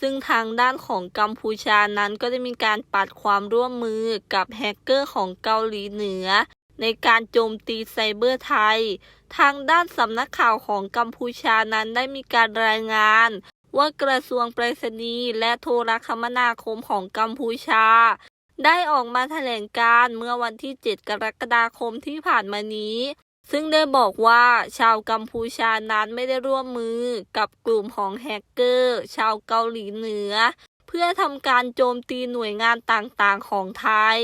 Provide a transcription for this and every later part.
ซึ่งทางด้านของกัมพูชานั้นก็ได้มีการปัดความร่วมมือกับแฮกเกอร์ของเกาหลีเหนือ ในการโจมตีไซเบอร์ไทย ทางด้านสำนักข่าวของกัมพูชานั้นได้มีการรายงาน ว่ากระทรวงไปรษณีย์และโทรคมนาคมของกัมพูชา ได้ออกมาแถลงการเมื่อวันที่ 7 กรกฎาคมที่ผ่านมานี้ ซึ่งได้บอกว่าชาวกัมพูชานั้นไม่ได้ร่วมมือกับกลุ่มของแฮกเกอร์ ชาวเกาหลีเหนือ เพื่อทำการโจมตีหน่วยงานต่างๆของไทย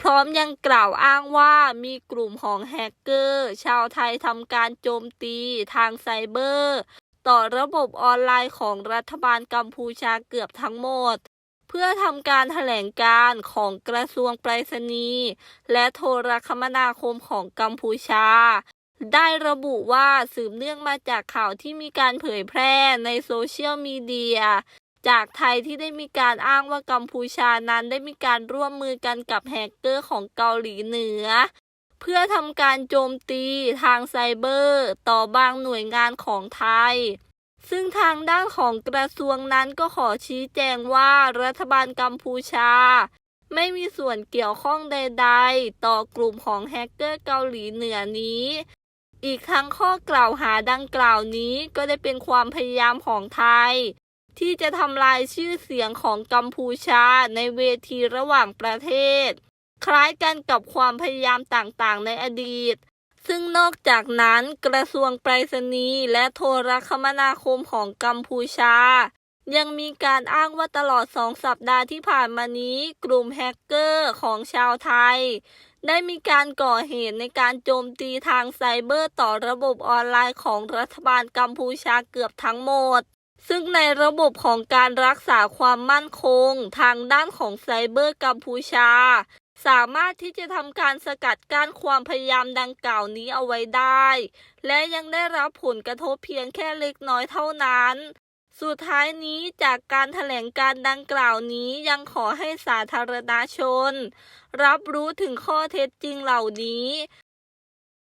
พร้อมยังกล่าวอ้างว่ามีกลุ่มของแฮกเกอร์ ชาวไทยทำการโจมตีทางไซเบอร์ ต่อระบบออนไลน์ของรัฐบาลกัมพูชาเกือบทั้งหมด เพื่อทำการแถลงการ์ของกระทรวงไปรษณีย์และโทรคมนาคมของกัมพูชา ได้ระบุว่าสืบเนื่องมาจากข่าวที่มีการเผยแพร่ในโซเชียลมีเดียจากไทยที่ได้มีการอ้างว่ากัมพูชานั้นได้มีการร่วมมือกันกับแฮกเกอร์ของเกาหลีเหนือ เพื่อทำการโจมตีทางไซเบอร์ ต่อบางหน่วยงานของไทย ซึ่งทางด้านของกระทรวงนั้นก็ขอชี้แจงว่ารัฐบาลกัมพูชา ไม่มีส่วนเกี่ยวข้องใด ๆ ต่อกลุ่มของแฮกเกอร์เกาหลีเหนือนี้ อีกทั้งข้อกล่าวหาดังกล่าวนี้ก็ได้เป็นความพยายามของไทย ที่จะทำลายชื่อเสียงของกัมพูชาในเวทีระหว่างประเทศ คล้ายกันกับความพยายามต่างๆ ในอดีต ซึ่งนอกจากนั้นกระทรวงไปรษณีย์และโทรคมนาคมของกัมพูชา ยังมีการอ้างว่าตลอดสองสัปดาห์ที่ผ่านมานี้ กลุ่มแฮกเกอร์ของชาวไทย ได้มีการก่อเหตุในการโจมตีทางไซเบอร์ต่อระบบออนไลน์ของรัฐบาลกัมพูชาเกือบทั้งหมดซึ่งในระบบของการรักษาความมั่นคง ทางด้านของไซเบอร์กัมพูชา สามารถที่จะทำการสกัดกั้นความพยายามดังกล่าวนี้เอาไว้ได้ และยังได้รับผลกระทบเพียงแค่เล็กน้อยเท่านั้น สุดท้ายนี้จากการแถลงการดังกล่าวนี้ยังขอให้สาธารณชน รับรู้ถึงข้อเท็จจริงเหล่านี้